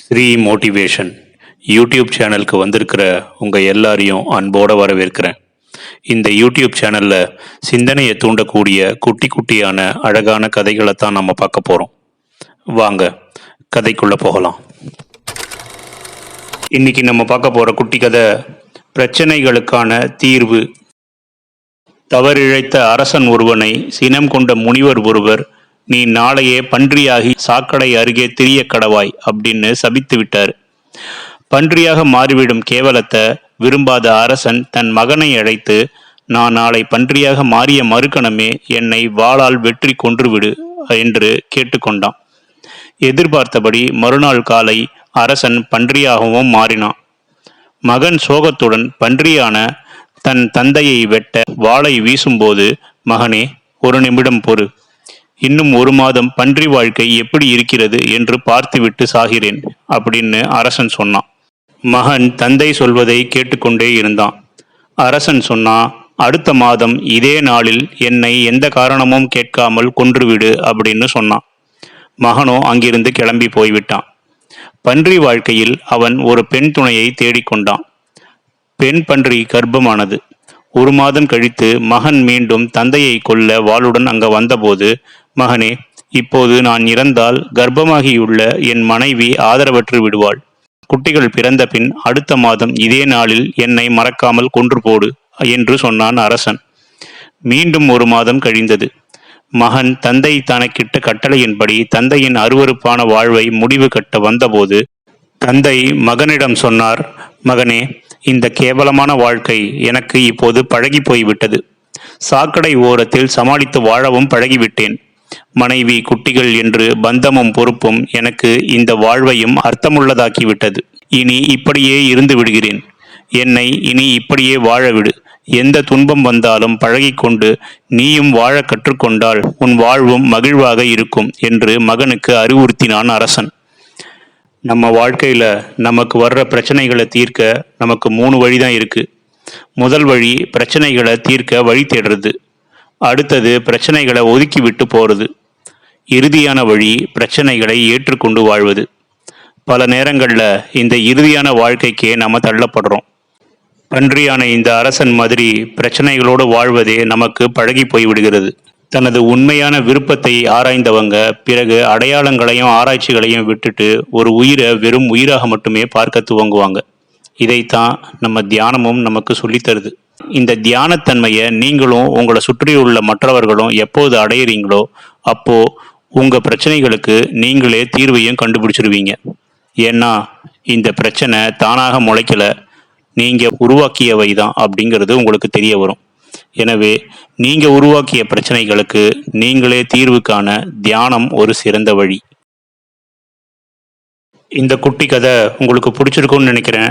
Sri motivation YouTube சேனலுக்கு வந்திருக்கிற உங்கள் எல்லாரையும் அன்போடு வரவேற்கிறேன். இந்த யூடியூப் சேனலில் சிந்தனையை தூண்டக்கூடிய குட்டி குட்டியான அழகான கதைகளை தான் நம்ம பார்க்க போகிறோம் வாங்க கதைக்குள்ளே போகலாம். இன்னைக்கு நம்ம பார்க்க போகிற குட்டி கதை பிரச்சனைகளுக்கான தீர்வு. தவறிழைத்த அரசன் ஒருவனை சினம் கொண்ட முனிவர் ஒருவர் நீ நாளையே பன்றியாகி சாக்கடை அருகே திரிய கடவாய் அப்படின்னு சபித்து விட்டார். பன்றியாக மாறிவிடும் கேவலத்தை விரும்பாத அரசன் தன் மகனை அழைத்து நான் நாளை பன்றியாக மாறிய மறுக்கணமே என்னை வாளால் வெற்றி கொன்றுவிடு என்று கேட்டுக்கொண்டான். எதிர்பார்த்தபடி மறுநாள் காலை அரசன் பன்றியாகவும் மாறினான். மகன் சோகத்துடன் பன்றியான தன் தந்தையை வெட்ட வாளை வீசும்போது மகனே ஒரு நிமிடம் பொறு. இன்னும் ஒரு மாதம் பன்றி வாழ்க்கை எப்படி இருக்கிறது என்று பார்த்துவிட்டு சாகிறேன் அப்படின்னு அரசன் சொன்னான். மகன் தந்தை சொல்வதை கேட்டுக்கொண்டே இருந்தான். அரசன் சொன்னா அடுத்த மாதம் இதே நாளில் என்னை எந்த காரணமும் கேட்காமல் கொன்றுவிடு அப்படின்னு சொன்னான். மகனோ அங்கிருந்து கிளம்பி போய்விட்டான். பன்றி வாழ்க்கையில் அவன் ஒரு பெண் துணையை தேடிக்கொண்டான் பெண் பன்றி கர்ப்பமானது. ஒரு மாதம் கழித்து மகன் மீண்டும் தந்தையை கொல்ல வாளுடன் அங்க வந்தபோது மகனே இப்போது நான் இறந்தால் கர்ப்பமாகியுள்ள என் மனைவி ஆதரவற்று விடுவாள். குட்டிகள் பிறந்த பின் அடுத்த மாதம் இதே நாளில் என்னை மறக்காமல் கொன்று போடு என்று சொன்னான் அரசன். மீண்டும் ஒரு மாதம் கழிந்தது. மகன் தந்தை தனக்கிட்ட கட்டளையின்படி தந்தையின் அருவருப்பான வாழ்வை முடிவு கட்ட வந்தபோது தந்தை மகனிடம் சொன்னார் மகனே இந்த கேவலமான வாழ்க்கை எனக்கு இப்போது பழகி போய்விட்டது. சாக்கடை ஓரத்தில் சமாளித்து வாழவும் பழகிவிட்டேன். மனைவி குட்டிகள் என்று பந்தமும் பொறுப்பும் எனக்கு இந்த வாழ்வையும் அர்த்தமுள்ளதாக்கிவிட்டது. இனி இப்படியே இருந்து விடுகிறேன். என்னை இனி இப்படியே வாழவிடு எந்த துன்பம் வந்தாலும் பழகிக்கொண்டு நீயும் வாழ கற்றுக்கொண்டால் உன் வாழ்வும் மகிழ்வாக இருக்கும் என்று மகனுக்கு அறிவுறுத்தினான் அரசன். நம்ம வாழ்க்கையில் நமக்கு வர்ற பிரச்சனைகளை தீர்க்க நமக்கு மூணு வழி தான் இருக்கு. முதல் வழி பிரச்சனைகளை தீர்க்க வழி தேடுறது. அடுத்தது பிரச்சனைகளை ஒதுக்கி விட்டு இறுதியான வழி பிரச்சனைகளை ஏற்றுக்கொண்டு வாழ்வது. பல நேரங்களில் இந்த இறுதியான வாழ்க்கைக்கே நம்ம தள்ளப்படுறோம். பன்றியான இந்த அரசன் மாதிரி பிரச்சனைகளோடு வாழ்வதே நமக்கு பழகி போய்விடுகிறது தனது உண்மையான விருப்பத்தை ஆராய்ந்தவங்க பிறகு அடையாளங்களையும் ஆராய்ச்சிகளையும் விட்டுட்டு ஒரு உயிரை வெறும் உயிராக மட்டுமே பார்க்க துவங்குவாங்க. இதைத்தான் நம்ம தியானமும் நமக்கு சொல்லித்தருது. இந்த தியானத்தன்மையை நீங்களும் உங்களை சுற்றியுள்ள மற்றவர்களும் எப்போது அடையிறீங்களோ அப்போ உங்கள் பிரச்சனைகளுக்கு நீங்களே தீர்வையும் கண்டுபிடிச்சிருவீங்க. ஏன்னா இந்த பிரச்சனை தானாக முளைக்கல நீங்கள் உருவாக்கியவை தான் அப்படிங்கிறது உங்களுக்கு தெரிய வரும். எனவே நீங்கள் உருவாக்கிய பிரச்சனைகளுக்கு நீங்களே தீர்வுக்கான தியானம் ஒரு சிறந்த வழி. இந்த குட்டி கதை உங்களுக்கு பிடிச்சிருக்கும்னு நினைக்கிறேன்.